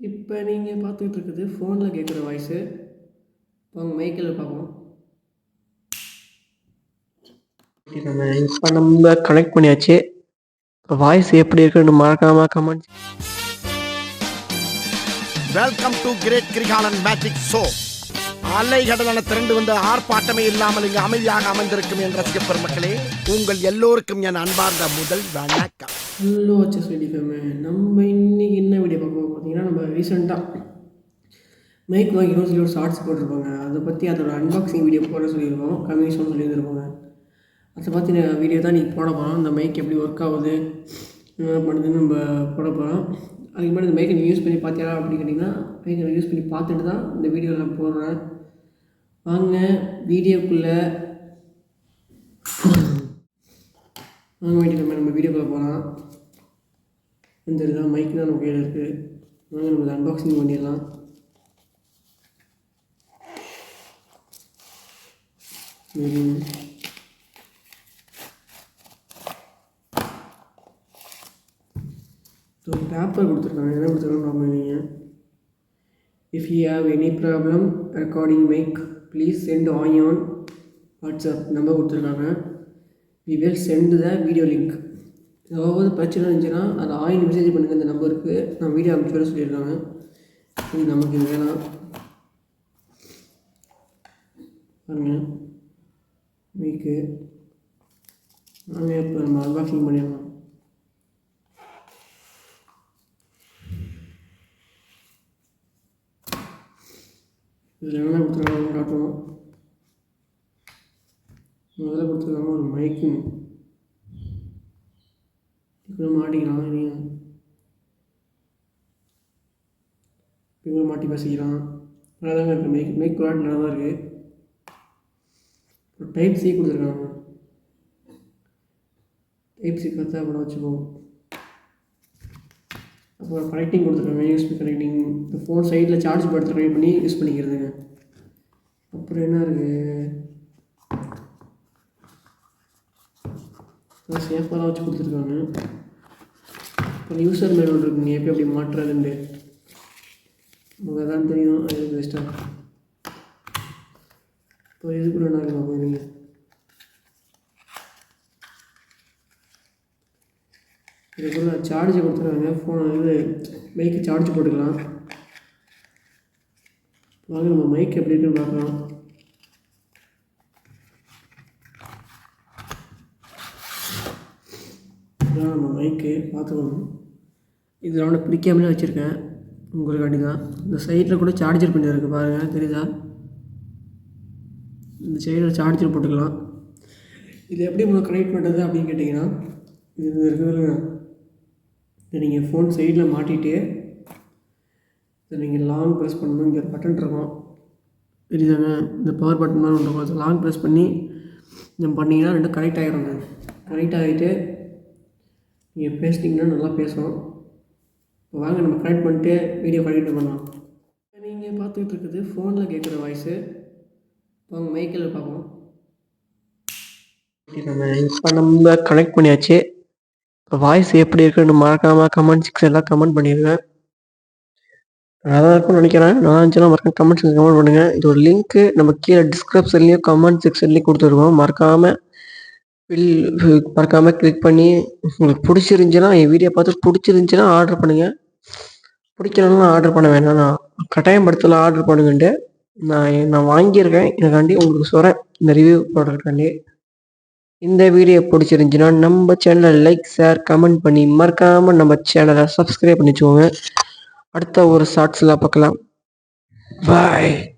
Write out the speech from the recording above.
இப்போ நீங்கள் பார்த்துட்டு இருக்குது ஃபோனில் கேட்குற வாய்ஸு இப்போ மைக்கில் பார்ப்போம். நம்ம இப்போ நம்ம கனெக்ட் பண்ணியாச்சு. இப்போ வாய்ஸ் எப்படி இருக்குன்னு மறக்காம comment welcome to great Kirikalan magic show அலைகடலான திரண்டு வந்த ஆர்ப்பாட்டமே இல்லாமல் இங்கு அமைதியாக அமைந்திருக்கும் என் ரசிக பெருமக்களே உங்கள் எல்லோருக்கும் என் அன்பார்ந்த முதல் வணக்கம். ஹலோ ஹெச்எஸ் வெடி ஃபேமு நம்ம இன்றைக்கி என்ன வீடியோ பார்க்க பார்த்தீங்கன்னா நம்ம ரீசெண்டாக மைக் வாங்கிக்கணும்னு சொல்லி ஒரு ஷார்ட்ஸ் போட்டிருப்பாங்க. அதை பற்றி அதோட அன்பாக்சிங் வீடியோ போட சொல்லியிருக்கோம். கமிஷன் சொல்லியிருந்துருப்பாங்க அதை பற்றி வீடியோ தான் நீங்கள் போட போகிறோம் இந்த மைக் எப்படி ஒர்க் ஆகுது என்ன பண்ணுதுன்னு நம்ம போட போகிறோம் அதுக்கு முன்னாடி இந்த மைக்கை நீ யூஸ் பண்ணி பார்த்தியா அப்படின்னு கேட்டிங்கன்னா மைக்கை யூஸ் பண்ணி பார்த்துட்டு தான் இந்த வீடியோவில் நான் போடுறேன். வாங்க வீடியோக்குள்ளே வாங்க வேண்டிய நம்ம நம்ம வீடியோக்குள்ளே போகலாம் இந்த இதுதான் மைக் தான் நம்ம கையில் இருக்குது வாங்க நம்ம அன்பாக்சிங் பண்ணிடலாம். ஸோ பேப்பர் கொடுத்துருக்காங்க. என்ன கொடுத்துருக்காங்க ப்ராப்ளம் நீங்கள் if you have any problem recording mic please send on WhatsApp number கொடுத்துருக்காங்க. We will send the video link ஏதாவது பிரச்சனை இருந்துச்சுன்னா அதை ஆயின் மெசேஜ் பண்ணுங்கள் இந்த நம்பருக்கு. நான் வீடியோ அமைச்சு வர சொல்லியிருக்காங்க. இது நமக்கு இது வேணாம். பாருங்க. வீக்கு நாங்கள் இப்போ நம்ம அன்பாக்சிங் பண்ணிடலாம். இதில் என்ன கொடுத்துருக்காங்க காட்டுவோம் முதல்ல கொடுத்துருக்காங்க ஒரு மைக்கும் இப்போ மாட்டிக்கலாம் நீங்கள் இவங்க மாட்டி பேசிக்கலாம் நல்லா தாங்க இருக்குது மைக் மைக் குவாட் நல்லா தான் இருக்குது ஒரு டைப் சி கொடுத்துருக்காங்க. டைப் சி கரெக்டாக கூட வச்சுப்போம் அப்புறம் கனெக்டிங் கொடுத்துருக்காங்க. யூஎஸ்பி கனெக்டிங் இந்த ஃபோன் சைடில் சார்ஜ் படுத்து கனெக்ட் பண்ணி யூஸ் பண்ணிக்கிறதுங்க. அப்புறம் என்ன இருக்குது சேஃபாக தான் வச்சு கொடுத்துருக்காங்க. அப்புறம் யூசர் மேனுவல் இருக்குங்க எப்படி எப்படி மாற்றுறதுண்டு உங்களுக்கு அதான் தெரியும் அது பெஸ்ட்டாக இப்போ இது கூட என்ன இருக்கு நீங்கள் நான் சார்ஜ் கொடுத்துருக்காங்க ஃபோன் இது மைக்கு சார்ஜ் போட்டுக்கலாம். வாங்க நம்ம மைக் எப்படி இருக்குன்னு பார்க்கலாம். இதுதான் நம்ம மைக்கு பார்த்துக்கணும். இது நான் பிடிக்காமலே வச்சுருக்கேன். உங்களுக்காண்டி தான். இந்த சைடில் கூட சார்ஜர் பண்ணி இருக்குது பாருங்கள் தெரியுதா? இந்த சைடில் சார்ஜர் போட்டுக்கலாம். இது எப்படி உங்களுக்கு கனெக்ட் பண்ணுறது அப்படின்னு கேட்டிங்கன்னா இது இருக்கிற இதை நீங்கள் ஃபோன் சைடில் மாட்டிகிட்டு இதை நீங்கள் லாங் ப்ரெஸ் பண்ணணும். இங்கே ஒரு பட்டன் இருக்கும். தெரியுதாங்க? இந்த பவர் பட்டன் மாதிரி ஒன்று இருக்கும். லாங் ப்ரெஸ் பண்ணி நம்ம பண்ணிங்கன்னா ரெண்டும் கனெக்ட் ஆகிடுங்க கனெக்ட் ஆகிட்டு நீங்கள் பேசிட்டிங்கன்னா நல்லா பேசும் இப்போ வாங்க நம்ம கனெக்ட் பண்ணிட்டு வீடியோ கனெக்ட் பண்ணலாம். நீங்கள் பார்த்துக்கிட்டு இருக்குது ஃபோனில் கேட்குற வாய்ஸு வாங்க மைக்கில் பார்ப்போம். நம்ம இப்போ நம்ம கனெக்ட் பண்ணியாச்சு. இப்போ வாய்ஸ் எப்படி இருக்குன்னு மறக்காமல் கமெண்ட் செக்ஷனில் கமெண்ட் பண்ணிடுங்க நல்லா தான் இருக்கும்னு நினைக்கிறேன். நல்லா இருந்துச்சுன்னா மறக்காம கமெண்ட் செக்ஷன் கமெண்ட் பண்ணுங்கள் இது ஒரு லிங்க்கு நம்ம கீழே டிஸ்கிரிப்ஷன்லேயும் கமெண்ட் செக்ஷன்லேயும் கொடுத்துருக்கோம். மறக்காமல் பில் மறக்காம கிளிக் பண்ணி உங்களுக்கு பிடிச்சிருந்துச்சுன்னா என் வீடியோ பார்த்து பிடிச்சிருந்துச்சுன்னா ஆர்டர் பண்ணுங்கள் பிடிக்கலன்னா ஆர்டர் பண்ண வேணாம். நான் கட்டாயம் ஆர்டர் பண்ணுங்கன்ட்டு நான் நான் வாங்கியிருக்கேன். எனக்காண்டி உங்களுக்கு சொல்கிறேன் இந்த ரிவ்யூ போடுறதுக்காண்டி. இந்த வீடியோ பிடிச்சிருந்துச்சுன்னா நம்ம சேனலை லைக் ஷேர் கமெண்ட் பண்ணி மறக்காமல் நம்ம சேனலை சப்ஸ்கிரைப் பண்ணி அடுத்த ஒரு ஷார்ட்ஸில் பார்க்கலாம். பாய்